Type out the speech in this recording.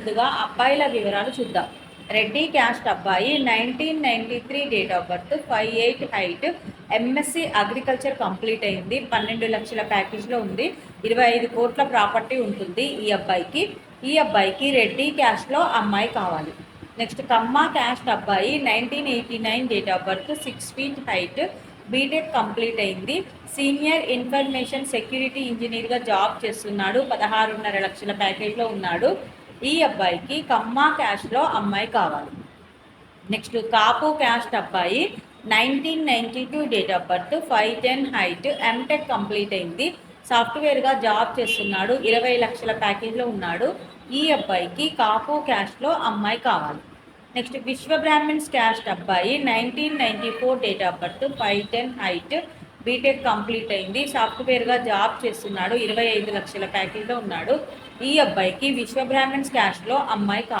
ముందుగా అబ్బాయిల వివరాలు చూద్దాం. రెడ్డి క్యాస్ట్ అబ్బాయి nineteen ninety three date of birth five eight height MSc agriculture complete అయింది పన్నెండు లక్షల ప్యాకేజ్లో ఉంది ఇరవై ఐదు కోట్ల ప్రాపర్టీ ఉంటుంది ఈ అబ్బాయికి. ఈ అబ్బాయికి రెడ్డి క్యాస్ట్లో అమ్మాయి కావాలి. నెక్స్ట్ కమ్మ క్యాస్ట్ అబ్బాయి nineteen eighty nine date of birth six feet height BTech complete అయింది సీనియర్ ఇన్ఫర్మేషన్ సెక్యూరిటీ ఇంజనీర్గా జాబ్ చేస్తున్నాడు పదహారున్నర లక్షల ప్యాకేజ్లో ఉన్నాడు. ఈ అబ్బాయికి కమ్మ క్యాస్ట్లో అమ్మాయి కావాలి. నెక్స్ట్ కాపు క్యాస్ట్ అబ్బాయి nineteen ninety two date of birth five ten height MTech complete అయింది. సాఫ్ట్వేర్గా జాబ్ చేస్తున్నాడు ఇరవై లక్షల ప్యాకేజ్లో ఉన్నాడు. ఈ అబ్బాయికి కాపు క్యాస్ట్లో అమ్మాయి కావాలి. నెక్స్ట్ విశ్వ బ్రాహ్మిన్స్ క్యాస్ట్ అబ్బాయి nineteen ninety four date of birth five ten height BTech complete అయింది. సాఫ్ట్వేర్గా జాబ్ చేస్తున్నాడు. ఇరవై ఐదు లక్షల ప్యాకేజ్లో ఉన్నాడు. ఈ అబ్బాయికి విశ్వ బ్రాహ్మిన్స్ క్యాస్ట్లో అమ్మాయి